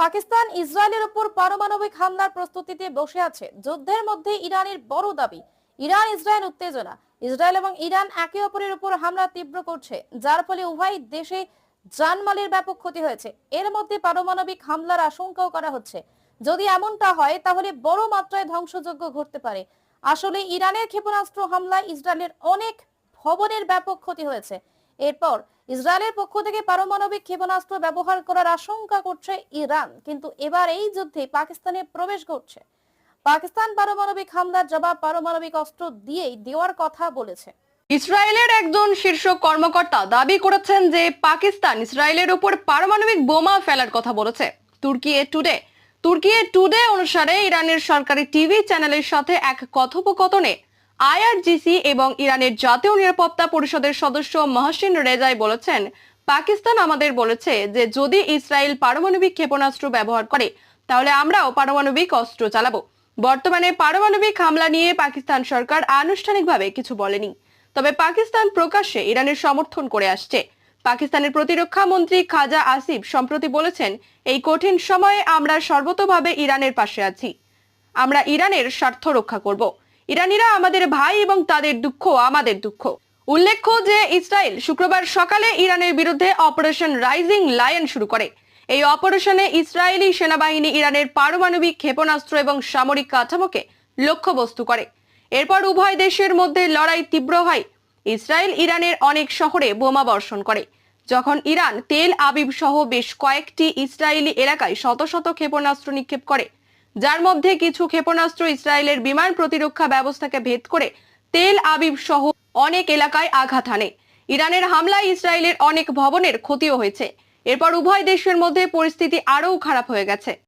পাকিস্তান ইসরায়েলের উপর পারমাণবিক হামলার প্রস্তুতিতে বসে আছে যুদ্ধের মধ্যে ইরানের বড় দাবি। ইরান, ইসরায়েল উত্তেজনা। ইসরায়েল এবং ইরান একে অপরের উপর হামলা তীব্র করছে, যার ফলে উভয় দেশে জানমালের ব্যাপক ক্ষতি হয়েছে। এর মধ্যে পারমাণবিক হামলার আশঙ্কাও করা হচ্ছে। যদি এমনটা হয়, তাহলে বড় মাত্রায় ধ্বংসযজ্ঞ ঘটতে পারে। আসলে ইরানের ক্ষেপণাস্ত্র হামলায় ইসরায়েলের অনেক ভবনের ব্যাপক ক্ষতি হয়েছে। এরপর ইসরায়েলের পক্ষ থেকে পারমাণবিক ক্ষেপণাস্ত্র ব্যবহার করার আশঙ্কা করছে ইরান। কিন্তু এবার এই যুদ্ধে পাকিস্তানে প্রবেশ ঘটছে পাকিস্তান পারমাণবিক হামলার জবাব পারমাণবিক অস্ত্র দিয়েই দেওয়ার কথা বলেছে। ইসরায়েলের একজন শীর্ষ কর্মকর্তা দাবি করেছেন যে পাকিস্তান ইসরায়েলের উপর পারমাণবিক বোমা ফেলার কথা বলেছে। তুর্কি এ টুডে, তুর্কি এ টুডে অনুসারে ইরানের সরকারি টিভি চ্যানেলের সাথে এক কথোপকথনে আইআরজিসি এবং ইরানের জাতীয় নিরাপত্তা পরিষদের সদস্য মহসিন রেজাই বলেছেন, পাকিস্তান আমাদের বলেছে যে যদি ইসরায়েল পারমাণবিক ক্ষেপণাস্ত্র ব্যবহার করে, তাহলে আমরাও পারমাণবিক অস্ত্র চালাবো। বর্তমানে পারমাণবিক হামলা নিয়ে পাকিস্তান সরকার আনুষ্ঠানিকভাবে কিছু বলেনি। তবে পাকিস্তান প্রকাশ্যে ইরানের সমর্থন করে আসছে। পাকিস্তানের প্রতিরক্ষা মন্ত্রী খাজা আসিফ সম্প্রতি বলেছেন, এই কঠিন সময়ে আমরা সর্বতভাবে ইরানের পাশে আছি। আমরা ইরানের স্বার্থ রক্ষা করব। ইরানিরা আমাদের ভাই এবং তাদের দুঃখ আমাদের দুঃখ। উল্লেখ্য যে ইসরায়েল শুক্রবার সকালে ইরানের বিরুদ্ধে অপারেশন রাইজিং লায়ন শুরু করে। এই অপারেশনে ইসরায়েলি সেনাবাহিনী ইরানের পারমাণবিক ক্ষেপণাস্ত্র এবং সামরিক কাঠামোকে লক্ষ্যবস্তু করে। এরপর উভয় দেশের মধ্যে লড়াই তীব্র হয়। ইসরায়েল ইরানের অনেক শহরে বোমা বর্ষণ করে। যখন ইরান তেল আবিব সহ বেশ কয়েকটি ইসরায়েলি এলাকায় শত শত ক্ষেপণাস্ত্র নিক্ষেপ করে যার মধ্যে কিছু ক্ষেপণাস্ত্র ইসরায়েলের বিমান প্রতিরক্ষা ব্যবস্থাকে ভেদ করে তেল আবিব সহ অনেক এলাকায় আঘাত হানে। ইরানের হামলায় ইসরায়েলের অনেক ভবনের ক্ষতিও হয়েছে। এরপর উভয় দেশের মধ্যে পরিস্থিতি আরও খারাপ হয়ে গেছে।